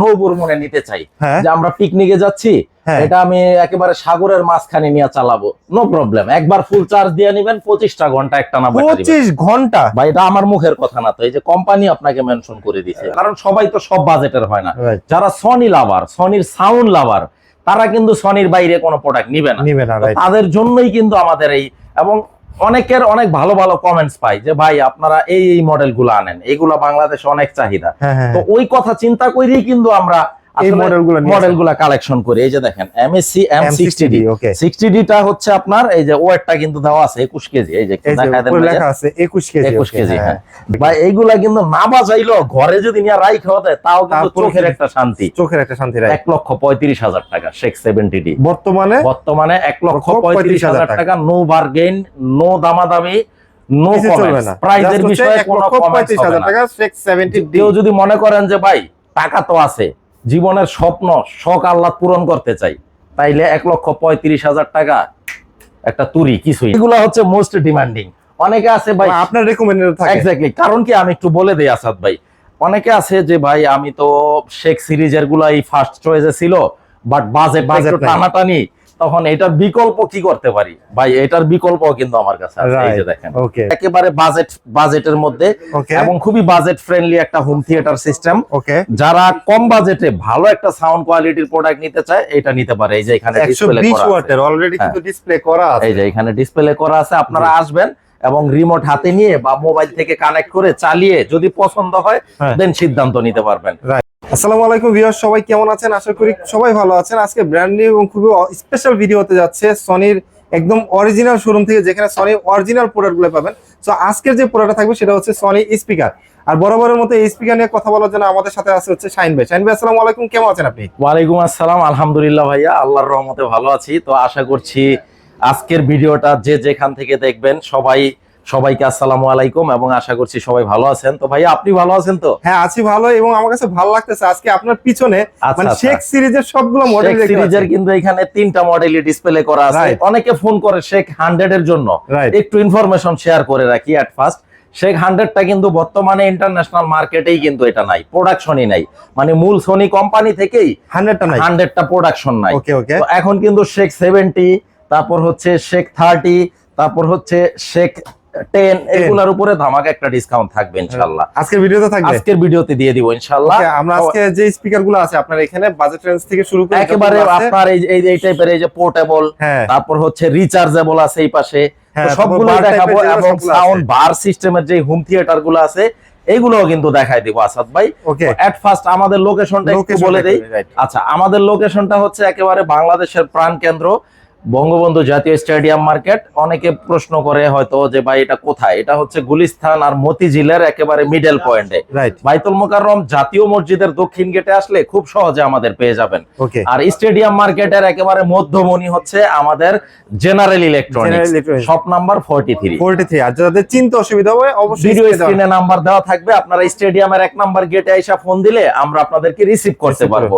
নৌবর মনে নিতে চাই। হ্যাঁ। যে আমরা পিকনিকে যাচ্ছি হ্যাঁ। এটা আমি একেবারে সাগরের মাঝখানে নিয়ে চালাবো। নো প্রবলেম একবার ফুল চার্জ দিয়ে নিবেন পঁচিশটা ঘণ্টা একটা না পঁচিশ ঘণ্টা? বা এটা আমার মুখের কথা না তো এই যে কোম্পানি আপনাকে মেনশন করে দিছে। কারণ সবাই তো সব বাজেটের হয় না। যারা সনি লাভার সনির সাউন্ড লাভার তারা কিন্তু সনির বাইরে কোনো প্রোডাক্ট নিবে না। তাদের জন্যই কিন্তু আমাদের এই এবং অনেকের অনেক ভালো ভালো কমেন্টস পাই যে ভাই আপনারা এই এই মডেলগুলো আনেন। এগুলা বাংলাদেশে অনেক চাহিদা। হ্যাঁ হ্যাঁ তো ওই কথা চিন্তা করেই কিন্তু আমরা এই মডেলগুলো নিয়ে মডেলগুলা কালেকশন করি। এই যে দেখেন MSC M sixty D okay sixty ডিটা হচ্ছে আপনার এই যে ওয়েটটা কিন্তু দেওয়া আছে একুশ কেজি। এই যে। লেখা আছে 21 কেজি একুশ কেজি হ্যাঁ। বা এইগুলা কিন্তু না বাজাইলো ঘরে যদি নিয়ে রাই খাওয়া দেয় তাও কিন্তু চোখের একটা শান্তি। চোখের একটা শান্তি এক লক্ষ পঁয়ত্রিশ হাজার টাকা শেখ সেভেন্টি ডি বর্তমানে? বর্তমানে এক লক্ষ পঁয়ত্রিশ হাজার টাকা নো বার্গেন নো দামাদামি নো। না প্রাইজের বিষয়ে কোনো পঁয়ত্রিশ হবে না। টাকা শেখ 70 কেউ যদি মনে করেন যে ভাই টাকা তো আছে জীবনের স্বপ্ন শখ আহ্লাদ পূরণ করতে চাই। তাইলে এক লক্ষ পঁয়ত্রিশ হাজার টাকা একটা তুরি কিছুই এগুলো হচ্ছে মোস্ট ডিমান্ডিং অনেকে আছে ভাই আপনার রেকমেন্ডেড থাকে। এক্স্যাক্টলি কারণ কি আমি একটু বলে দেই আসাদ ভাই। অনেকে আছে যে ভাই আমি তো শেখ সিরিজের গুলাই ফার্স্ট চয়েসে ছিল বাট বাজে বাজে টানাটানি। তখন এটার বিকল্প কি করতে পারি? ভাই এটার বিকল্প কিন্তু আমার কাছে আছে এই যে দেখেন। একেবারে বাজেট বাজেটের মধ্যে এবং খুবই বাজেট ফ্রেন্ডলি একটা হোম থিয়েটার সিস্টেম ওকে যারা কম বাজেটে ভালো একটা সাউন্ড কোয়ালিটির প্রোডাক্ট নিতে চায় এটা নিতে পারে। এই যে এখানে ডিসপ্লে করা আছে। ওয়াটের অলরেডি কিন্তু ডিসপ্লে করা আছে। এই যে এখানে ডিসপ্লে করা আছে আপনারা আসবেন এবং রিমোট হাতে নিয়ে বা মোবাইল থেকে কানেক্ট করে চালিয়ে যদি পছন্দ হয় হ্যাঁ। দেন সিদ্ধান্ত নিতে পারবেন। আসসালামু আলাইকুম ভিউয়ার সবাই কেমন আছেন? আশা করি সবাই ভালো আছেন। আজকে ব্র্যান্ড নিউ এবং খুবই স্পেশাল ভিডিও হতে যাচ্ছে সনির একদম অরিজিনাল শোরুম থেকে, যেখানে সনি অরিজিনাল প্রোডাক্টগুলো পাবেন। সো আজকের যে প্রোডাক্টটা থাকবে সেটা হচ্ছে সনি স্পিকার আর বরাবরের মতো এই স্পিকার নিয়ে কথা বলার জন্য আমাদের সাথে আছে হচ্ছে শাইন ভাই। শাইন ভাই, আসসালামু আলাইকুম, কেমন আছেন আপনি? ওয়ালাইকুম আসসালাম, আলহামদুলিল্লাহ ভাইয়া, আল্লাহর রহমতে ভালো আছি। তো আশা করছি আজকের ভিডিওটা যে যেখান থেকে দেখবেন, সবাই সবাইকে আসসালামু আলাইকুম এবং আশা করছি সবাই ভালো আছেন। তো ভাইয়া আপনি ভালো আছেন তো? হ্যাঁ আছি ভালো এবং আমার কাছে ভালো লাগতেছে। আজকে আপনার পিছনে আচ্ছা, মানে আচ্ছা। শেখ সিরিজের সবগুলো মডেল সিরিজের কিন্তু এখানে তিনটা মডেলই ডিসপ্লে করা আছে। অনেকে ফোন করে শেখ হান্ড্রেড এর জন্য। একটু ইনফরমেশন শেয়ার করে রাখি অ্যাট ফার্স্ট শেখ হান্ড্রেডটা কিন্তু বর্তমানে ইন্টারন্যাশনাল মার্কেটেই কিন্তু এটা নাই প্রোডাকশনই নাই। মানে মূল সোনি কোম্পানি থেকেই হান্ড্রেডটা নাই। হান্ড্রেডটা প্রোডাকশন নাই। ওকে ওকে তো এখন কিন্তু শেখ সেভেন্টি তারপর হচ্ছে শেখ থার্টি তারপর হচ্ছে শেখ টেন এগুলার উপরে ধামাকা একটা ডিসকাউন্ট থাকবে ইনশাল্লাহ আজকের ভিডিওতে থাকবে? আজকের ভিডিওতে দিয়ে দিব ইনশাল্লাহ আমরা আজকে যে স্পিকারগুলো আছে আপনার এখানে বাজেট রেঞ্জ থেকে শুরু করে একেবারে আপনার এই এই এই টাইপের এই যে পোর্টেবল হ্যাঁ। তারপর হচ্ছে রিচার্জেবল আছে এই পাশে। হ্যাঁ, সবগুলো দেখাবো এবং সাউন্ড বার সিস্টেমের যে হোম থিয়েটারগুলো আছে এইগুলোও কিন্তু দেখাই দিব আসাদ ভাই। এট ফার্স্ট আমাদের লোকেশনটা একটু বলে দেই। আচ্ছা আমাদের লোকেশনটা হচ্ছে একেবারে বাংলাদেশের প্রাণ কেন্দ্র বঙ্গবন্ধু জাতীয় স্টেডিয়াম মার্কেট। অনেকে প্রশ্ন করে হয়তো যে ভাই এটা কোথায়? এটা হচ্ছে গুলিস্তান আর মতিঝিলের একেবারে মিডল পয়েন্টে বাইতুল মোকাররম জাতীয় মসজিদের দক্ষিণ গেটে আসলে খুব সহজে আমাদের পেয়ে যাবেন। আর স্টেডিয়াম মার্কেটের একেবারে মধ্যমণি হচ্ছে আমাদের general electronics shop number forty three 43 আর যাদের চিনতে অসুবিধা হবে অবশ্যই ভিডিও স্ক্রিনে নাম্বার দেওয়া থাকবে। আপনারা স্টেডিয়ামের এক নাম্বার গেটে আইসা ফোন দিলে আমরা আপনাদেরকে রিসিভ করতে পারব.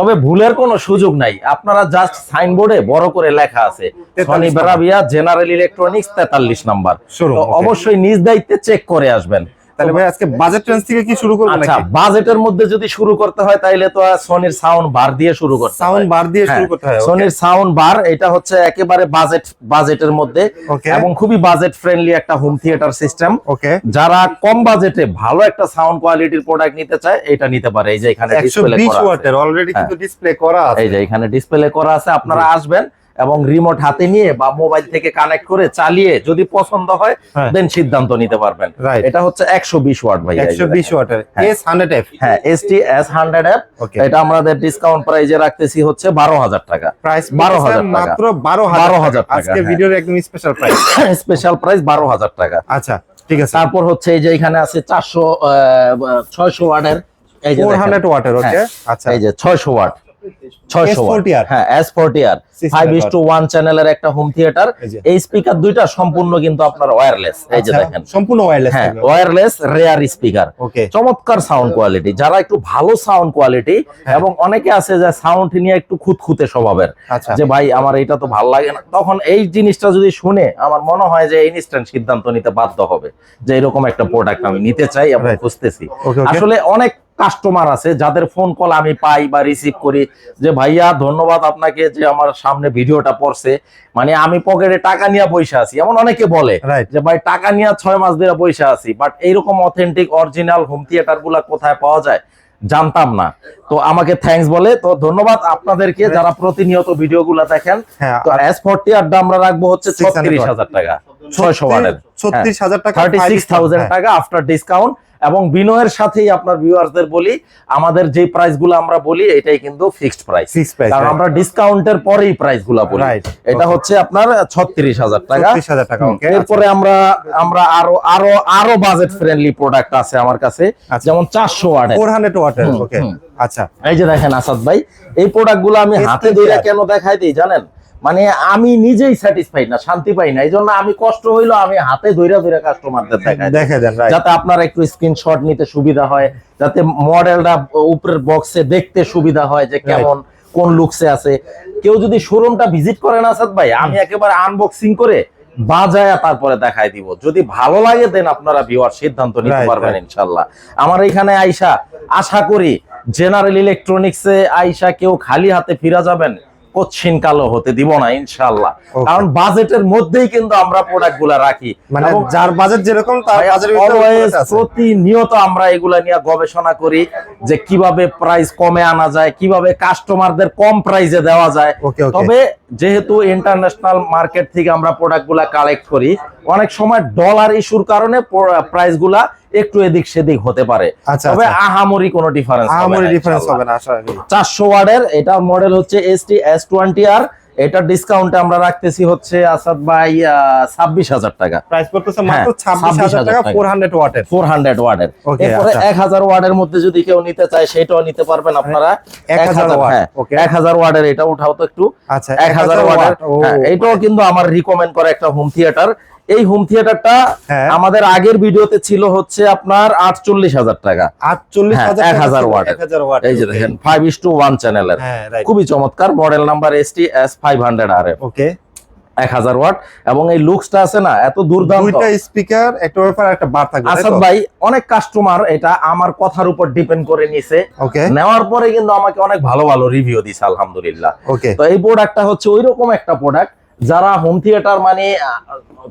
তবে ভুলের কোনো সুযোগ নাই। আপনারা জাস্ট সাইনবোর্ডে বড় করে লেখা আছে। 43 সনি বেরাবিয়া জেনারেল ইলেকট্রনিক্স তেতাল্লিশ নাম্বার। তো অবশ্যই নিজ দায়িত্বে চেক করে আসবেন। তাহলে ভাই আজকে বাজেট রেঞ্জ থেকে কি শুরু করব আচ্ছা বাজেটের মধ্যে যদি শুরু করতে হয় তাইলে তো সনির সাউন্ড বার দিয়ে শুরু করতে সাউন্ড বার দিয়ে শুরু হ্যাঁ, করতে হয় সনির সাউন্ড বার এটা হচ্ছে একেবারে বাজেট বাজেটের মধ্যে এবং খুবই বাজেট ফ্রেন্ডলি একটা হোম থিয়েটার সিস্টেম ওকে যারা কম বাজেটে ভালো একটা সাউন্ড কোয়ালিটির প্রোডাক্ট নিতে চায় এটা নিতে পারে। এই যে এখানে ডিসপ্লে করা আছে। ওয়াটের অলরেডি হ্যাঁ। কিন্তু ডিসপ্লে করা আছে। এই যে এখানে ডিসপ্লে করা আছে আপনারা আসবেন এবং রিমোট হাতে নিয়ে বা মোবাইল থেকে কানেক্ট করে চালিয়ে যদি পছন্দ হয় হ্যাঁ। দেন সিদ্ধান্ত নিতে পারবেন। এটা হচ্ছে একশো বিশ ওয়াট ভাই 120 দেখেন। ওয়াটের হ্যাঁ। এস 100 এফ হ্যাঁ S T S hundred F এটা আমাদের ডিসকাউন্ট প্রাইজে রাখতেছি হচ্ছে বারো হাজার টাকা। প্রাইস 12,000 টাকা। মাত্র 12000 12,000 টাকা, আজকে হ্যাঁ। ভিডিওর একদম স্পেশাল প্রাইস স্পেশাল প্রাইস বারো হাজার টাকা। আচ্ছা ঠিক আছে। তারপর হচ্ছে এই যে এখানে আছে চারশো ছয়শো ওয়াটের এই যে ওয়াটের ওকে হ্যাঁ। আচ্ছা। এই যে ছয়শো ওয়াট। ছয়শো ওয়াট। S40R হ্যাঁ S forty R Six five hundred is two one চ্যানেলের একটা হোম থিয়েটার এই স্পিকার দুইটা সম্পূর্ণ কিন্তু আপনার ওয়্যারলেস এই যে আচ্ছা, দেখেন। সম্পূর্ণ ওয়্যারলেস হ্যাঁ ওয়্যারলেস রেয়ার স্পিকার চমৎকার সাউন্ড কোয়ালিটি যারা একটু ভালো সাউন্ড কোয়ালিটি এবং অনেকে আছে যে সাউন্ড নিয়ে একটু খুঁতখুঁতে স্বভাবের আচ্ছা। যে ভাই আমার এটা তো ভালো লাগে না। তখন এই জিনিসটা যদি শুনে আমার মনে হয় যে ইনস্ট্যান্ট সিদ্ধান্ত নিতে বাধ্য হবে যে এরকম একটা প্রোডাক্ট আমি নিতে চাই এবং. খুঁজতেছি. আসলে অনেক কাস্টমার আছে যাদের ফোন কল আমি পাই বা রিসিভ করি যে ভাইয়া ধন্যবাদ আপনাকে যে আমার সামনে ভিডিওটা পড়ছে মানে আমি পকেটে টাকা নিয়ে পয়সা আছি। এমন অনেকে বলে যে ভাই টাকা নিয়ে ছয় মাস ধরে পয়সা আছি। বাট এইরকম অথেন্টিক অরিজিনাল হোম থিয়েটারগুলা কোথায় পাওয়া যায় জানতাম না। তো আমাকে থ্যাঙ্কস বলে। তো ধন্যবাদ আপনাদেরকে যারা প্রতিনিয়ত ভিডিও গুলা দেখেন। হ্যাঁ তো এস ফোরটি আড্ডা আমরা রাখব হচ্ছে 600 ছত্রিশ হাজার টাকা। ছয়শো ওয়াটের ছত্রিশ হাজার টাকা থার্টি সিক্স থাউজেন্ড হ্যাঁ। টাকা আফটার ডিসকাউন্ট এবং বিনয়ের সাথেই আপনার ভিউয়ারদের বলি আমাদের যে প্রাইসগুলো আমরা বলি এটাই কিন্তু ফিক্সড প্রাইস কারণ আমরা ডিসকাউন্টের পরেই প্রাইসগুলা বলি এটা হচ্ছে আপনার ছত্রিশ হাজার টাকা। ছত্রিশ হাজার টাকা ওকে এরপরে আমরা আমরা আরও আরও আরও বাজেট ফ্রেন্ডলি প্রোডাক্ট আছে আমার কাছে আচ্ছা। যেমন চারশো ওয়ার্ডের। ফোর হান্ড্রেড ওয়াটের ওকে আচ্ছা। এই যে দেখেন আসাদ ভাই এই প্রোডাক্টগুলো আমি হাতে ধরে কেন দেখাই দিই জানেন? মানে আমি নিজেই স্যাটিসফাইড না শান্তি পাই না। এই জন্য আমি কষ্ট হইল আমি হাতে ধরে ধরে কাস্টমারদের দেখাই। দেখে দেন যাতে আপনার একটু স্ক্রিনশট নিতে সুবিধা হয় যাতে মডেলটা উপরের বক্সে দেখতে সুবিধা হয় যে কেমন কোন লুকসে আছে। কেউ যদি শোরুমটা ভিজিট করেন আসাদ ভাই আমি একেবারে আনবক্সিং করে বাজায়া তারপরে দেখাই দিব। যদি ভালো লাগে দেন আপনারা ভিউয়ার সিদ্ধান্ত নিতে পারবেন. ইনশাল্লাহ আমার এখানে আইসা আশা করি জেনারেল ইলেকট্রনিক্সে আইসা কেউ খালি হাতে ফিরা যাবেন। কচ্ছিন কালো হতে দিব না ইনশাল্লাহ কারণ বাজেটের মধ্যেই কিন্তু আমরা প্রোডাক্টগুলা রাখি মানে যার বাজেট যেরকম। প্রতিনিয়ত আমরা এগুলা নিয়ে গবেষণা করি যে কীভাবে প্রাইস কমে আনা যায় কীভাবে কাস্টমারদের কম প্রাইসে দেওয়া যায়. তবে যেহেতু ইন্টারন্যাশনাল মার্কেট থেকে আমরা প্রোডাক্টগুলা কালেক্ট করি অনেক সময় ডলার ইস্যুর কারণে প্রাইসগুলা একটু এদিক সেদিক হতে পারে। আচ্ছা, তবে আচ্ছা। আহামরি কোনো ডিফারেন্স আহামরি ডিফারেন্স হবে না আশা করি চারশো ওয়ার্ডের এটা মডেল হচ্ছে S T S twenty R এটা ডিসকাউন্টে আমরা রাখতেছি হচ্ছে আসাদ ভাই ছাব্বিশ হাজার টাকা। প্রাইস পড়তেছে হ্যাঁ, মাত্র ছাব্বিশ হাজার 26,000 টাকা। ফোর হান্ড্রেড ওয়াটের ফোর হান্ড্রেড ওয়ার্ডের। এরপরে আচ্ছা। এক হাজার ওয়ার্ডের মধ্যে যদি কেউ নিতে চায় সেটাও নিতে পারবেন আপনারা। 1000 watt, হ্যাঁ. এক হাজার ওয়ার্ডের এটা উঠাও তো একটু। আচ্ছা এক হাজার হ্যাঁ, এইটাও কিন্তু আমার রিকমেন্ড করে একটা হোম থিয়েটার এই হোম থিয়েটারটা হ্যাঁ। আমাদের আগের ভিডিওতে ছিল হচ্ছে আপনার আটচল্লিশ হাজার টাকা। আটচল্লিশ হ্যাঁ, হাজার 1000 watt এর। এক হাজার ওয়াট। এই যে দেখেন ফাইভ ইস টু ওয়ান চ্যানেলের খুবই চমৎকার model number S T S five hundred R okay এক হাজার ওয়াট এবং এই লুকসটা আছে না এত দুর্দান্ত। দুইটা স্পিকার একটা ব্যাপার একটা বার থাকবে আসাদ ভাই অনেক কাস্টমার এটা আমার কথার উপর ডিপেন্ড করে নিছে। ওকে নেওয়ার পরে কিন্তু আমাকে অনেক ভালো ভালো রিভিউ দিছে আলহামদুলিল্লাহ। ওকে তো এই প্রোডাক্টটা হচ্ছে ওই রকম একটা প্রোডাক্ট যারা হোম থিয়েটার মানে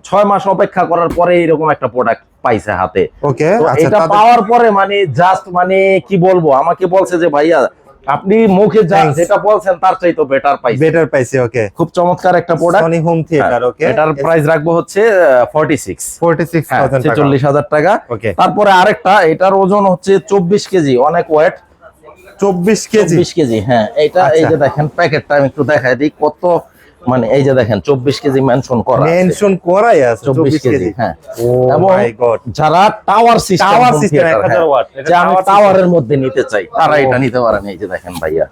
ছয় মাস অপেক্ষা করার পরে এরকম একটা প্রোডাক্ট পাইছে হাতে। ওকে আচ্ছা এটা পাওয়ার পরে মানে জাস্ট মানে কি বলব আমাকে বলছে যে ভাইয়া আপনি মুখে যা যেটা বলছেন তার চাইতো বেটার পাইছে। বেটার পাইছি ওকে খুব চমৎকার একটা product Sony home theatre okay এটার প্রাইস রাখব হচ্ছে ফর্টি সিক্স 46000 টাকা। ছেচল্লিশ হাজার টাকা। ওকে তারপরে আরেকটা এটার ওজন হচ্ছে চব্বিশ কেজি অনেক ওয়েট 24 কেজি? চব্বিশ কেজি হ্যাঁ এটা এই আচ্ছা। যে দেখেন প্যাকেটটা আমি একটু দেখাই দিই কত মানে এই যে দেখেন চব্বিশ কেজি মেনশন করা মেনশন করাই আছে 24 24 কেজি হ্যাঁ। এবং যারা টাওয়ার সিস্টেম টাওয়ার সিস্টেম যে আমি টাওয়ারের মধ্যে নিতে চাই তারা এটা নিতে পারেন এই যে দেখেন ভাইয়া।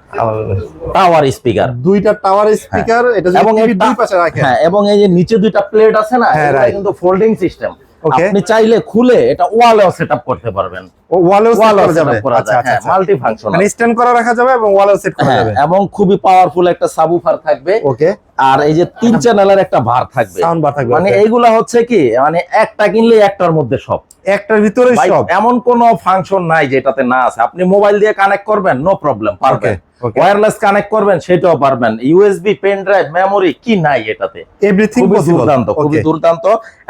টাওয়ার স্পিকার দুইটা টাওয়ার স্পিকার এটা এবং এই দুই পাশে রাখেন। হ্যাঁ এবং এই যে নিচে দুইটা প্লেট আছে না এটা কিন্তু ফোল্ডিং সিস্টেম. আপনি চাইলে খুলে এটা ওয়ালেও সেটআপ করতে পারবেন। ওয়ালেও সেট ওয়ালেও করা যাবে। আচ্ছা আচ্ছা হ্যাঁ আচ্ছা। মাল্টি ফাংশনাল মানে স্ট্যান্ড করা রাখা যাবে এবং ওয়ালেও সেট করা হ্যাঁ যাবে। এবং খুবই পাওয়ারফুল একটা সাবুফার থাকবে। ওকে আর এই যে তিন চ্যানেলের একটা ভার থাকবে। সাউন্ড ভার থাকবে মানে এইগুলা হচ্ছে কি মানে একটা কিনলে একটার মধ্যে সব। একটার ভিতরে সব। এমন কোন ফাংশন নাই যেটাতে না আছে। আপনি মোবাইল দিয়ে কানেক্ট করবেন নো প্রবলেম পারবেন. ওয়্যারলেস কানেক্ট করবেন সেটাও পারবেন। ইউএসবি পেন ড্রাইভ মেমোরি কি নাই এটাতে? এভরিথিং খুবই দুর্দান্ত খুবই দুর্দান্ত।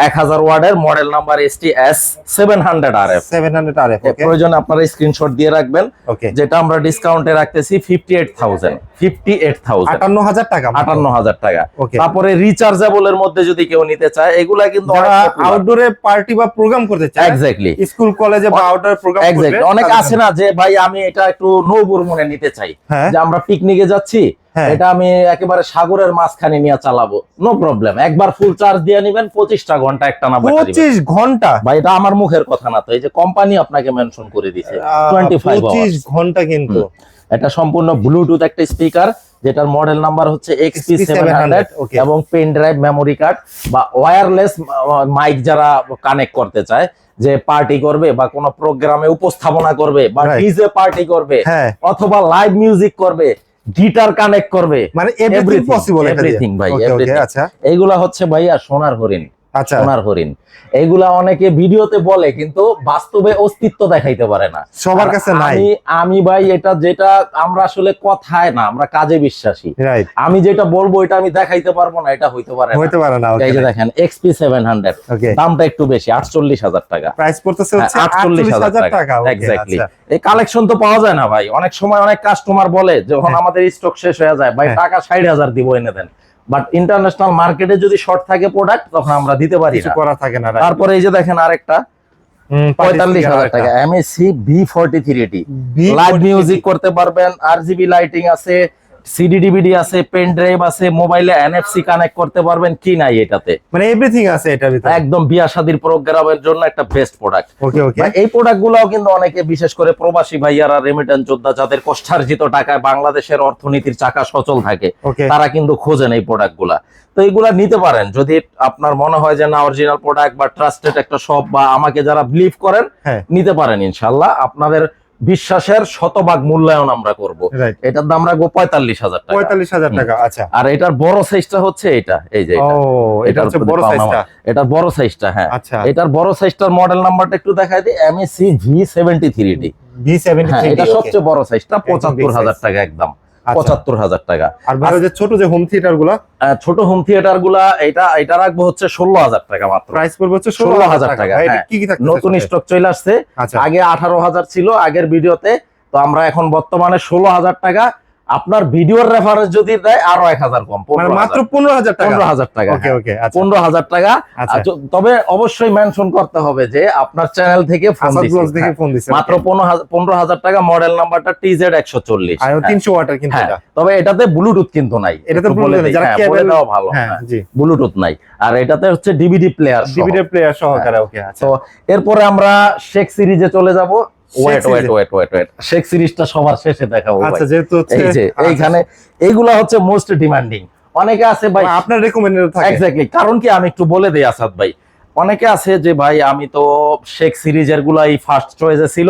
এক হাজার ওয়ার্ডের model number S T S seven hundred R F 700 RF okay প্রয়োজনে আপনারা স্ক্রিনশট দিয়ে রাখবেন। যেটা আমরা ডিসকাউন্টে রাখতেছি fifty eight thousand fifty eight thousand 58000 টাকা মাত্র। আটান্ন হাজার টাকা। তারপরে রিচার্জেবল এর মধ্যে যদি কেউ নিতে চায় এগুলা কিন্তু আউটডোরে পার্টি বা প্রোগ্রাম করতে চায় এক্স্যাক্টলি স্কুল কলেজে বা আউটডোর প্রোগ্রাম করবে এক্স্যাক্টলি অনেক আছে না যে ভাই আমি এটা একটু নৌবর মনে নিতে চাই। হ্যাঁ। যে আমরা পিকনিকে যাচ্ছি হ্যাঁ। এটা আমি একেবারে সাগরের মাঝখানে নিয়ে চালাবো। নো প্রবলেম একবার ফুল চার্জ দিয়ে নিবেন পঁচিশটা ঘণ্টা একটা না পঁচিশ ঘণ্টা? ভাই এটা আমার মুখের কথা না তো এই যে কোম্পানি আপনাকে মেনশন করে দিছে টোয়েন্টি ফাইভ ঘণ্টা কিন্তু। এটা সম্পূর্ণ ব্লুটুথ একটা স্পিকার যেটার মডেল নাম্বার হচ্ছে এক্সপি সেভেন হান্ড্রেড এবং পেন ড্রাইভ মেমোরি কার্ড বা ওয়্যারলেস মাইক যারা কানেক্ট করতে চায় যে পার্টি করবে বা কোনো প্রোগ্রামে উপস্থাপনা করবে বা ডিজে পার্টি করবে হ্যাঁ। অথবা লাইভ মিউজিক করবে গিটার কানেক্ট করবে মানে এভরিথিং পসিবল এভরিথিং ভাই, ওকে আচ্ছা। এইগুলা হচ্ছে ভাইয়া সোনার হরিণ। আচ্ছা। সোনার হরিণ। এইগুলা অনেকে ভিডিওতে বলে কিন্তু বাস্তবে অস্তিত্ব দেখাইতে পারে না। সবার কাছে নাই। আমি ভাই এটা যেটা আমরা আসলে কথায় না আমরা কাজে বিশ্বাসী। আমি যেটা বলব এটা আমি দেখাইতে পারব না এটা হইতে পারে হইতে পারে না এই যে দেখেন এক্সপি সেভেন হান্ড্রেড ওকে দামটা একটু বেশি আটচল্লিশ হাজার টাকা। প্রাইস পড়তেছে হচ্ছে আটচল্লিশ 48000 হাজার টাকা। এক্স্যাক্টলি আচ্ছা। এই কালেকশন তো পাওয়া যায় না ভাই। অনেক সময় অনেক কাস্টমার বলে যখন হ্যাঁ। আমাদের স্টক শেষ হয়ে যায় ভাই হ্যাঁ। টাকা ষাট হাজার দিব এনে দেন। বাট ইন্টারন্যাশনাল মার্কেটে যদি শর্ট থাকে প্রোডাক্ট তখন আমরা দিতে পারি করা থাকে না তারপরে এই যে দেখেন আরেকটা পঁয়তাল্লিশ হাজার। টাকা। MSC V forty three T V43 live music করতে পারবেন আর জিবি লাইটিং আছে সিডি ডিভিডি আছে পেন ড্রাইভ আছে মোবাইলে এনএফসি কানেক্ট করতে পারবেন কি নাই এটাতে? মানে এভরিথিং আছে এটার ভিতরে? একদম বিয়া শাদির প্রোগ্রামের জন্য একটা বেস্ট প্রোডাক্ট ওকে ওকে এই প্রোডাক্ট গুলাও কিন্তু অনেকে বিশেষ করে প্রবাসী ভাইয়ারা রেমিটেন্স যোদ্ধা যাদের কষ্টার্জিত টাকায় বাংলাদেশের অর্থনীতির চাকা সচল থাকে তারা কিন্তু খোঁজেন এই প্রোডাক্টগুলা তো এইগুলা নিতে পারেন। যদি আপনার মনে হয় যে না অরিজিনাল প্রোডাক্ট বা ট্রাস্টেড একটা শপ বা আমাকে যারা বিলিভ করেন হ্যাঁ। নিতে পারেন ইনশাল্লাহ। আপনাদের বিশ্বাসের শতভাগ মূল্যায়ন আমরা করব। এটার দাম রাখব পঁয়তাল্লিশ হাজার টাকা। পঁয়তাল্লিশ হাজার টাকা আচ্ছা। আর এটার বড় সাইজটা হচ্ছে এটা এই যে এটা। এটা এটার হচ্ছে বড় সাইজটা এটার বড় সাইজটা হ্যাঁ। আচ্ছা। এটার বড় সাইজটার মডেল নাম্বারটা একটু দেখাই দিই MSC V seventy three D V seventy এটা সবচেয়ে বড় সাইজটা পঁচাত্তর হাজার টাকা একদম। পঁচাত্তর হাজার টাকা। আর ভাই যে ছোট যে হোম থিয়েটারগুলা? ছোট হোম থিয়েটারগুলা এটা এটা রাখব হচ্ছে ষোলো হাজার টাকা মাত্র। প্রাইস পড়বে হচ্ছে ষোলো হাজার টাকা, হ্যাঁ। নতুন স্টক চলে আসছে। আচ্ছা। আগে আঠারো হাজার ছিল আগের ভিডিওতে। তো আমরা এখন বর্তমানে ষোলো হাজার টাকা আপনার ভিডিওর রেফারেন্স যদি দেয় আরও এক হাজার কম মানে মাত্র পনেরো হাজার টাকা। পনেরো হাজার টাকা ওকে ওকে আচ্ছা। পনেরো হাজার টাকা। আচ্ছা। য- তবে অবশ্যই মেনশন করতে হবে যে আপনার চ্যানেল থেকে মাত্র পনেরো হাজার টাকা মডেল নাম্বারটা টিজেড একশো চল্লিশ। আর তিনশো ওয়াটার কিন্তু হ্যাঁ এটা। তবে এটাতে ব্লুটুথ কিন্তু নাই। এটাতে হ্যাঁ, ভালো হ্যাঁ জি। ব্লুটুথ নাই। আর এটাতে হচ্ছে ডিভিডি প্লেয়ার ডিভিডি প্লেয়ার সহকারে ওকে আচ্ছা। তো এরপরে আমরা শেখ সিরিজে চলে যাব। Wait wait wait wait wait shake সিরিজটা সবার শেষে দেখাবো আচ্ছা যেহেতু হচ্ছে এই যে আচ্ছা, এইখানে এইগুলা হচ্ছে মোস্ট ডিমান্ডিং অনেকে আছে ভাই আপনার রেকমেন্ডেড থাকে। এক্স্যাক্টলি কারণ কি আমি একটু বলে দেই আসাদ ভাই। অনেকে আছে যে ভাই আমি তো শেখ সিরিজের গুলাই ফার্স্ট চয়েসে ছিল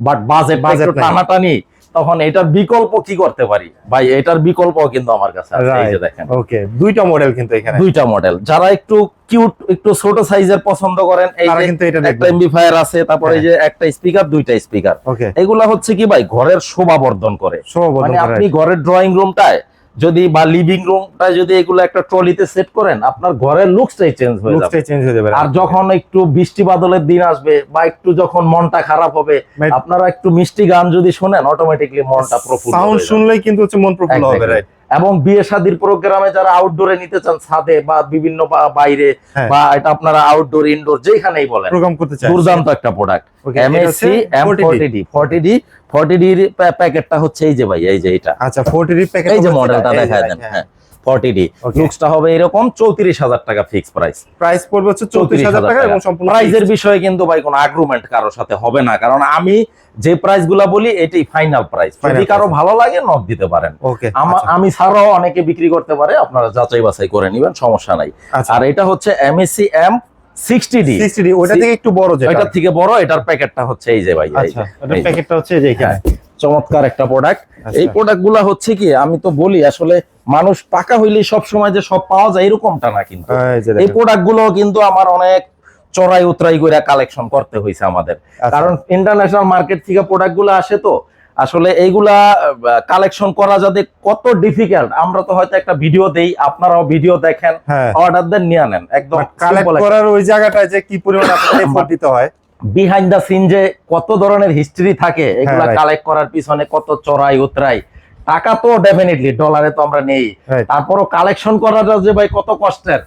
বাট বাজেট। টানাটানি। তখন এটার বিকল্প কি করতে পারি? ভাই এটার বিকল্প কিন্তু আমার কাছে আছে এই যে দেখেন। ওকে দুইটা মডেল কিন্তু এখানে। দুইটা মডেল যারা একটু কিউট একটু ছোট সাইজের পছন্দ করেন এই যে কিন্তু এটা একটা এমবিফায়ার আছে তারপরে এই যে একটা স্পিকার দুইটা স্পিকার ওকে এগুলা হচ্ছে কি ভাই ঘরের শোভা বর্ধন করে। মানে করে আপনি ঘরের ড্রয়িং রুমটায় যদি বা লিভিং রুমটা যদি এগুলো একটা ট্রলিতে সেট করেন আপনার ঘরের লুকসটাই চেঞ্জ হয়ে যাবে। চেঞ্জ হয়ে যাবে। আর যখন একটু বৃষ্টি বাদলের দিন আসবে বা একটু যখন মনটা খারাপ হবে আপনারা একটু মিষ্টি গান যদি শোনেন অটোমেটিকলি মনটা প্রফুল্ল সাউন্ড শুনলেই কিন্তু হচ্ছে মন প্রফুল্ল হবে. রাইট এবং বিয়ে শাদির প্রোগ্রামে যারা আউটডোরে নিতে চান ছাদে বা বিভিন্ন বা- বাইরে হ্যাঁ। বা এটা আপনারা আউটডোর ইনডোর যেখানেই বলেন প্রোগ্রাম করতে চান দুর্দান্ত একটা product MSC M 40D forty D forty D forty ডির প্যাকেটটা হচ্ছে এই যে ভাই এই যে এটা। আচ্ছা 40 ডি প্যাকেট এই যে মডেলটা দেখায় দেন হ্যাঁ। Forty D Okay. লুকসটা হবে এরকম চৌত্রিশ হাজার টাকা ফিক্স প্রাইস প্রাইস পড়বে হচ্ছে 34000 টাকা এবং সম্পূর্ণ প্রাইজের বিষয়ে কিন্তু ভাই কোনো আগ্রুমেন্ট কারোর সাথে হবে না। কারণ আমি যে প্রাইসগুলা বলি এটাই ফাইনাল প্রাইস যদি কারও ভালো লাগে নক দিতে পারেন। আমি ছাড়াও অনেকে বিক্রি করতে পারে আপনারা যাচাই বাছাই করে নিবেন সমস্যা নাই। আচ্ছা। আর এটা হচ্ছে MSC M sixty D 60 D ওটা থেকে একটু বড় যেটা। এটার থেকে বড় এটার প্যাকেটটা হচ্ছে এই যে ভাই আচ্ছা। প্যাকেটটা হচ্ছে এই যে চমৎকার একটা প্রোডাক্ট আচ্ছা। এই প্রোডাক্টগুলা হচ্ছে কি আমি তো বলি আসলে মানুষ টাকা হইলে সব সময় যে সব পাওয়া যায় এরকমটা না কিন্তু এই যে এই। প্রোডাক্টগুলো কিন্তু আমার অনেক চড়াই উতরাই করে কালেকশন করতে হয়েছে আমাদের আচ্ছা। কারণ ইন্টারন্যাশনাল মার্কেট থেকে প্রোডাক্টগুলো আসে তো আসলে এইগুলা কালেকশন করা যাতে কত ডিফিকাল্ট আমরা তো হয়তো একটা ভিডিও দেই আপনারাও ভিডিও দেখেন হ্যাঁ অর্ডার দেন নিয়ে নেন একদম কালেক্ট করার ওই জায়গাটায় যে কি পরিমাণ আপনাদের এফোর্ট দিতে হয় বিহাইন্ড দা সিন যে কত ধরনের হিস্ট্রি থাকে এগুলা কালেক্ট করার পিছনে কত চড়াই উতরাই টাকা তো ডেফিনেটলি ডলারে তো আমরা নেই। তারপরও কালেকশন করাটা যে ভাই কত কষ্টের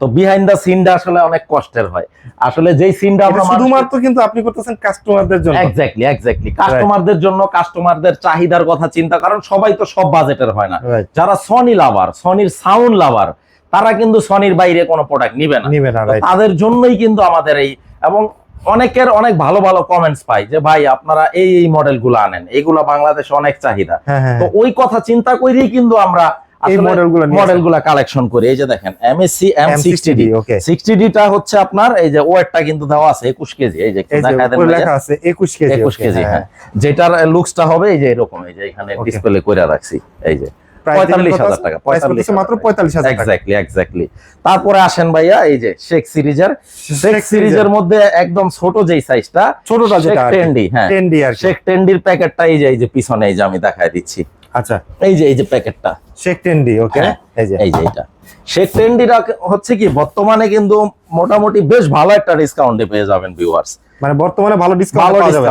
তো বিহাইন্ড দা সিনটা আসলে অনেক কষ্টের হয়। আসলে যেই সিনটা আমরা শুধুমাত্র কিন্তু আপনি করতেছেন কাস্টমারদের জন্য। এক্স্যাক্টলি এক্স্যাক্টলি কাস্টমারদের জন্য কাস্টমারদের চাহিদার কথা চিন্তা কারণ সবাই তো সব বাজেটের হয় না। যারা সনি লাভার সনির সাউন্ড লাভার তারা কিন্তু সনির বাইরে কোনো প্রোডাক্ট নিবে না। তাদের জন্যই কিন্তু আমাদের এই এবং অনেকের অনেক ভালো ভালো কমেন্টস পাই যে ভাই আপনারা এই এই মডেলগুলো আনেন। এগুলা বাংলাদেশে অনেক চাহিদা। হ্যাঁ হ্যাঁ তো ওই কথা চিন্তা করেই কিন্তু আমরা এই মডেলগুলো কালেকশন করি। এই যে দেখেন MSC M sixty D sixty ডিটা হচ্ছে আপনার এই যে ওয়েটটা কিন্তু দেওয়া আছে একুশ কেজি। এই যে। লেখা আছে 21 কেজি একুশ কেজি হ্যাঁ যেটার লুকসটা হবে এই যে এরকম এই যে এখানে ডিসপ্লে করে রাখছি এই যে। পঁয়তাল্লিশ হাজার টাকা পঁয়তাল্লিশ মাত্র পঁয়তাল্লিশ হাজার টাকা। এক্স্যাক্টলি এক্স্যাক্টলি তারপরে আসেন ভাইয়া এই যে শেখ সিরিজের শেখ সিরিজের মধ্যে একদম ছোট যেই সাইজটা ছোটটা শেখ যেটা টেন্ডি হ্যাঁ। টেন্ডি আর শেখ টেন্ডির প্যাকেটটা এই যে এই যে পিছনে এই যে আমি দেখাই দিচ্ছি। আচ্ছা। এই যে এই যে প্যাকেটটা। শেখ টেন্ডি ওকে? হ্যাঁ, এই যে। এই যে এটা শেখ টেন্ডিটা হচ্ছে কি বর্তমানে কিন্তু মোটামুটি বেশ ভালো একটা ডিসকাউন্টে পেয়ে যাবেন ভিউয়ার্স মানে বর্তমানে ভালো ডিসকাউন্ট পাওয়া যাবে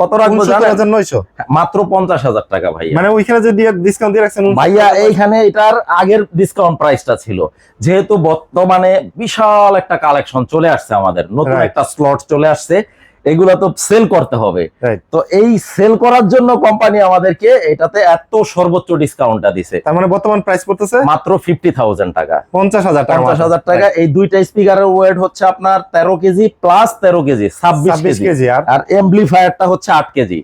কত রাখব জানেন? নয়শো। মাত্র পঞ্চাশ হাজার টাকা ভাইয়া। মানে ওইখানে যে ডিসকাউন্ট দিয়ে রাখছেন ভাইয়া এইখানে এটার আগের ডিসকাউন্ট প্রাইসটা ছিল। যেহেতু বর্তমানে বিশাল একটা কালেকশন চলে আসছে আমাদের। নতুন একটা স্লট চলে আসছে। এগুলা তো সেল করতে হবে। তো এই সেল করার জন্য কোম্পানি আমাদেরকে এটাতে এত সর্বোচ্চ ডিসকাউন্টটা দিছে। তার মানে বর্তমান প্রাইস পড়তেছে? মাত্র ফিফটি থাউজেন্ড টাকা। পঞ্চাশ হাজার টাকা পঞ্চাশ হাজার টাকা। এই দুইটা স্পিকারের ওয়েট হচ্ছে আপনার তেরো কেজি প্লাস তেরো কেজি ছাব্বিশ কেজি। আর? এমপ্লিফায়ারটা হচ্ছে আট কেজি।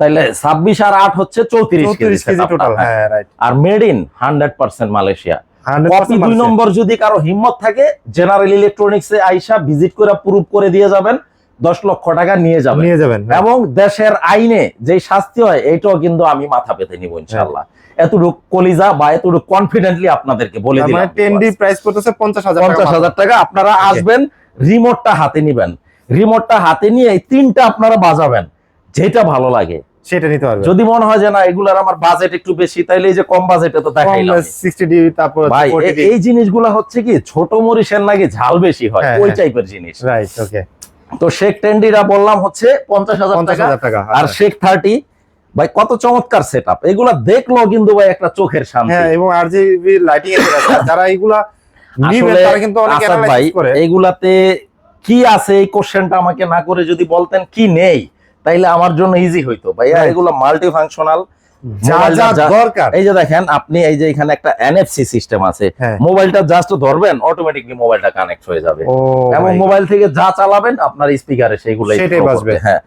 তাইলে ছাব্বিশ আর আট হচ্ছে চৌত্রিশ কেজি টোটাল হ্যাঁ। Right R made in hundred percent Malaysia copy দুই নম্বর যদি কারও হিম্মত থাকে জেনারেল ইলেকট্রনিক্স এ আইসা ভিজিট করে প্রুভ করে দিয়ে যাবেন। দশ লক্ষ টাকা নিয়ে যাবেন। নিয়ে যাবেন এবং দেশের আইনে যে শাস্তি হয় এইটাও কিন্তু আমি মাথা পেতে নিব ইনশাল্লাহ এতটুকু কলিজা বা এতটুকু কনফিডেন্টলি আপনাদেরকে বলে মানে দিলাম। টেন ডি প্রাইস পঞ্চাশ হাজার পঞ্চাশ হাজার টাকা আপনারা আসবেন রিমোটটা হাতে নিবেন। রিমোটটা হাতে নিয়ে এই তিনটা আপনারা বাজাবেন যেটা ভালো লাগে। সেটা নিতে পারবে যদি মনে হয় যে না এগুলার আমার বাজেট একটু বেশি তাইলে এই যে কম বাজেটে তো দেখাইলাম। তারপর ভাই এই জিনিসগুলা হচ্ছে কি ছোট মরিচের নাকি ঝাল বেশি হয় হ্যাঁ, ওই হ্যাঁ। টাইপের জিনিস। রাইট ওকে তো শেখ টেন্ডিরা বললাম হচ্ছে পঞ্চাশ হাজার টাকা। টাকা আর আচ্ছা। শেখ থার্টি ভাই কত চমৎকার সেট আপ এগুলা দেখলেও কিন্তু ভাই একটা চোখের সামনে হ্যাঁ এবং আর যে লাইটিং এর যারা এগুলা এইগুলাতে কি আছে এই কোশ্চেনটা আমাকে না করে যদি বলতেন কি নেই তাইলে আমার জন্য ইজি হইতো। ভাইয়া এগুলো মাল্টি ফাংশনাল যা যা দরকার। এই যে দেখেন আপনি এই যে এখানে একটা এনএফসি সিস্টেম আছে হ্যাঁ। মোবাইলটা জাস্ট ধরবেন অটোমেটিকলি মোবাইলটা কানেক্ট হয়ে যাবে। এবং মোবাইল থেকে যা চালাবেন আপনার স্পিকারে সেগুলো সেটাই বাজবে। হ্যাঁ।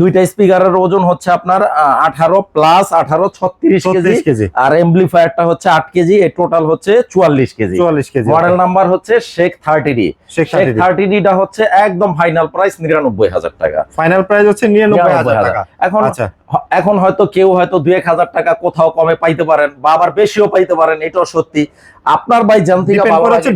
দুইটা স্পিকারের ওজন হচ্ছে আপনার আঠারো প্লাস আঠারো ছত্রিশ কেজি। আর এমপ্লিফায়ারটা হচ্ছে আট কেজি এই টোটাল হচ্ছে চুয়াল্লিশ কেজি। চুয়াল্লিশ কেজি মডেল নাম্বার হচ্ছে শেখ থার্টি হচ্ছে একদম ফাইনাল প্রাইস নিরানব্বই হাজার টাকা। ফাইনাল প্রাইস হচ্ছে নিরানব্বই হাজার 99,000 টাকা। এখন আচ্ছা। এখন হয়তো কেউ হয়তো দুই এক হাজার টাকা কোথাও কমে পাইতে পারেন বা আবার বেশিও পাইতে পারেন এটাও সত্যি। আপনার ভাই জান থেকে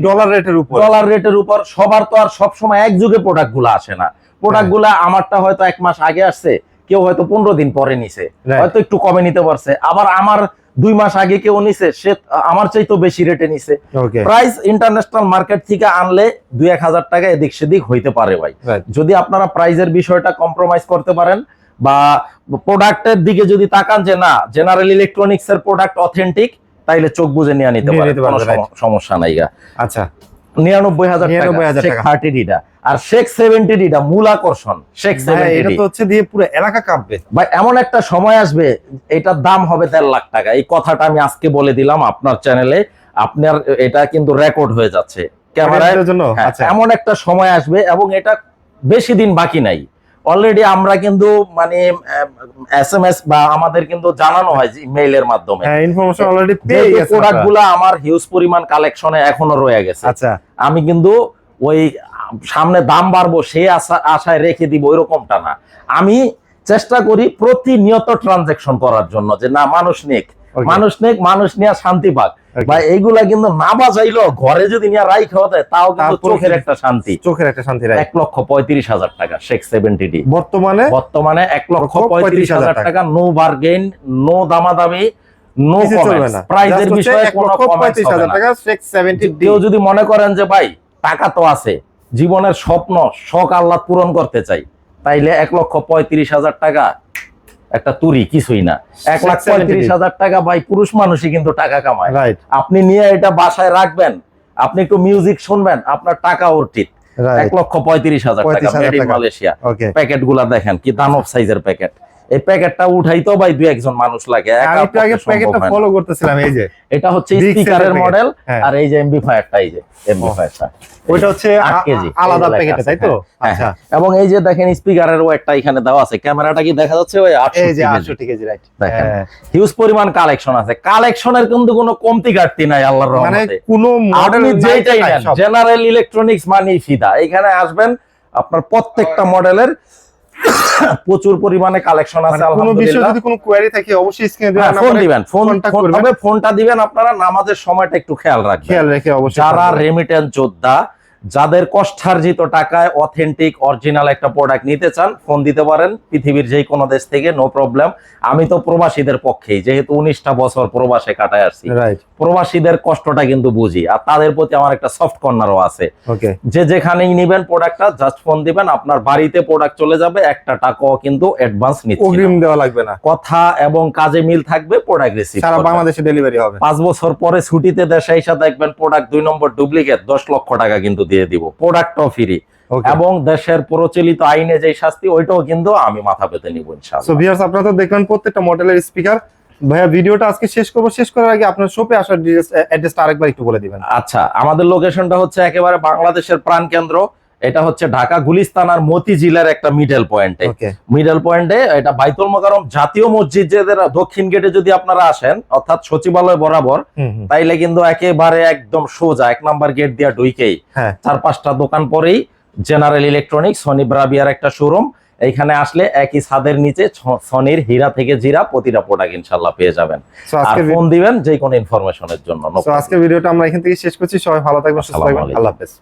ডলার রেটের উপর। ডলার রেটের উপর সবার তো আর সব সময় এক যুগে প্রোডাক্টগুলা আসে না। প্রোডাক্ট হ্যাঁ। গুলা আমারটা হয়তো এক মাস আগে আসছে কেউ হয়তো পনেরো দিন পরে নিছে। হয়তো একটু কমে নিতে পারছে। আবার আমার দুই মাস আগে কেউ নিছে সে আমার চাইতেও বেশি রেটে নিছে। প্রাইস ইন্টারন্যাশনাল মার্কেট থেকে আনলে দুই এক হাজার টাকা এদিক সেদিক হইতে পারে ভাই। যদি আপনারা প্রাইজের বিষয়টা কম্প্রোমাইজ করতে পারেন বা প্রোডাক্টের দিকে যদি তাকান যে না জেনারেল ইলেকট্রনিক্স এর প্রোডাক্ট অথেন্টিক তাইলে চোখ বুঝে নিয়ে নিতে সম- সমস্যা নাই গা। আচ্ছা। নিরানব্বই হাজার 99,000 টাকা। থার্টি ডিটা আর শেখ সেভেন্টি ডিটা মূল আকর্ষণ শেখ সেভেন্টি এটা তো হচ্ছে দিয়ে পুরো এলাকা কাঁপবে। ভাই এমন একটা সময় আসবে এটার দাম হবে দেড় লাখ টাকা। এই কথাটা আমি আজকে বলে দিলাম আপনার চ্যানেলে আপনার এটা কিন্তু রেকর্ড হয়ে যাচ্ছে। জন্য? হ্যাঁ, আচ্ছা। এমন একটা সময় আসবে এবং এটা বেশি দিন বাকি নাই। অলরেডি আমরা কিন্তু মানে এস এম এস বা আমাদের কিন্তু জানানো হয় মেইলের মাধ্যমে হ্যাঁ ইনফরমেশন অলরেডি পেয়ে গেছে প্রোডাক্ট আপনারা। গুলা আমার হিউজ পরিমাণ কালেকশনে এখনও রয়ে গেছে আচ্ছা আমি কিন্তু ওই সামনে দাম বাড়বো সেই আশা- আশায় রেখে দিব ওইরকমটা না আমি চেষ্টা করি প্রতিনিয়ত ট্রানজেকশন করার জন্য যে না মানুষ নেক. মানুষ নেক মানুষ নিয়ে শান্তি পাক. ভাই এইগুলা কিন্তু না বাজাইলো ঘরে যদি নিয়ে রাই খাওয়া দেয় তাও কিন্তু চোখের একটা শান্তি। চোখের একটা শান্তি এক লক্ষ পঁয়ত্রিশ হাজার টাকা শেখ সেভেন্টি ডি বর্তমানে? বর্তমানে এক লক্ষ পঁয়ত্রিশ হাজার টাকা। নো বার্গেন নো দামাদামি নো। না প্রাইজের বিষয়ে কোনো পঁয়ত্রিশ হবে না। কেউ যদি মনে করেন যে ভাই টাকা তো আছে জীবনের স্বপ্ন শখ আল্লাহ পূরণ করতে চাই তাইলে এক লক্ষ পঁয়ত্রিশ হাজার টাকা একটা তুরি কিছুই না। এক লাখ পঁয়ত্রিশ হাজার টাকা ভাই পুরুষ মানুষই কিন্তু টাকা কামায়। রাইট আপনি নিয়ে এটা বাসায় রাখবেন আপনি একটু মিউজিক শুনবেন আপনার টাকা অর্থিত এক লক্ষ পঁয়ত্রিশ হাজার টাকা 35,000 মেড ইন টাকা। মালয়েশিয়া প্যাকেটগুলা দেখেন কি দানব সাইজের প্যাকেট এই প্যাকেটটা উঠাইতো ভাই দুই একজন মানুষ লাগে আমি আগে প্যাকেটটা ফলো করতেছিলাম এই যে। এটা হচ্ছে স্পিকারের মডেল হ্যাঁ। আর এই যে এমবি ফায়ারটা এই যে এমবি ফায়ারটা ওইটা হচ্ছে আলাদা এই যে লেখা প্যাকেটে তাই তো? হ্যাঁ, আচ্ছা। হ্যাঁ। এবং এই যে দেখেন স্পিকারের ওয়েটটা এখানে দেওয়া আছে ক্যামেরাটা কি দেখা যাচ্ছে ওই এই যে 800 আটষট্টি কেজি রাইট দেখেন হিউজ পরিমাণ কালেকশন আছে। কালেকশনের কিন্তু কোনো কমতি ঘাটতি নাই আল্লাহর মানে কোনো মডেল যেটাই নেন জেনারেল ইলেকট্রনিক্স মানে ফিদা। এখানে আসবেন আপনার প্রত্যেকটা মডেলের প্রচুর পরিমাণে কালেকশন আছে মানে কোনো বিষয়ে যদি কোনো কোয়ারি থাকে অবশ্যই স্ক্রিনে দেওয়া হ্যাঁ, ফোন দিবেন ফোন। তবে ফোনটা আপনারা নামাজের সময়টা একটু খেয়াল রাখবেন খেয়াল রেখে অবশ্যই যারা। রেমিটেন্স যোদ্ধা যাদের কষ্টার্জিত টাকায় অথেন্টিক অরিজিনাল একটা প্রোডাক্ট নিতে চান ফোন দিতে পারেন। পৃথিবীর যে কোনো দেশ থেকে নো প্রবলেম আমি তো প্রবাসীদের পক্ষেই যেহেতু উনিশটা বছর প্রবাসে কাটায় আসছি। প্রবাসীদের কষ্টটা কিন্তু বুঝি আর তাদের প্রতি আমার একটা সফট কর্নারও আছে। যে যেখানেই নিবেন প্রোডাক্টটা জাস্ট ফোন দিবেন আপনার বাড়িতে প্রোডাক্ট চলে যাবে একটা টাকাও কিন্তু অ্যাডভান্স নিচ্ছে অগ্রিম দেওয়া লাগবে না। কথা এবং কাজে মিল থাকবে প্রোডাক্ট রিসিভ সারা বাংলাদেশে ডেলিভারি হবে। পাঁচ বছর পরে ছুটিতে দেশে এসে দেখবেন প্রোডাক্ট দুই নম্বর ডুপ্লিকেট দশ লক্ষ টাকা কিন্তু দিয়ে দিব প্রোডাক্টও ফ্রি এবং দেশের প্রচলিত আইনে যে শাস্তি ওইটাও কিন্তু আমি মাথা পেতে নিব ইনশাআল্লাহ। আপনারা তো দেখলেন প্রত্যেকটা মডেলের স্পিকার ভাইয়া ভিডিওটা আজকে শেষ করব। শেষ করার আগে আপনার শপে আসার অ্যাড্রেসটা আরেকবার একটু বলে দিবেন। আচ্ছা আমাদের লোকেশনটা হচ্ছে একেবারে বাংলাদেশের প্রাণ কেন্দ্র এটা হচ্ছে ঢাকা গুলিস্তান গুলিস্তানার মতিঝিলের একটা মিডল পয়েন্টে মিডল পয়েন্টে এটা বাইতুল মোকারম জাতীয় মসজিদ যে দক্ষিণ গেটে যদি আপনারা আসেন অর্থাৎ সচিবালয় বরাবর তাইলে কিন্তু একেবারে একদম সোজা এক নাম্বার গেট দিয়া ঢুইকেই। হ্যাঁ। চার পাঁচটা দোকান পরেই জেনারেল ইলেকট্রনিক্স সনি ব্রাবিয়ার একটা শোরুম এইখানে আসলে একই ছাদের নিচে সনির হীরা থেকে জিরা প্রতিটা প্রোডাক্ট ইনশাল্লাহ পেয়ে যাবেন। আর ফোন দিবেন যে কোনো ইনফরমেশনের জন্য আজকে ভিডিওটা আমরা এখান থেকে শেষ করছি। সবাই ভালো থাকবেন সুস্থ থাকবেন। আল্লাহ হাফেজ।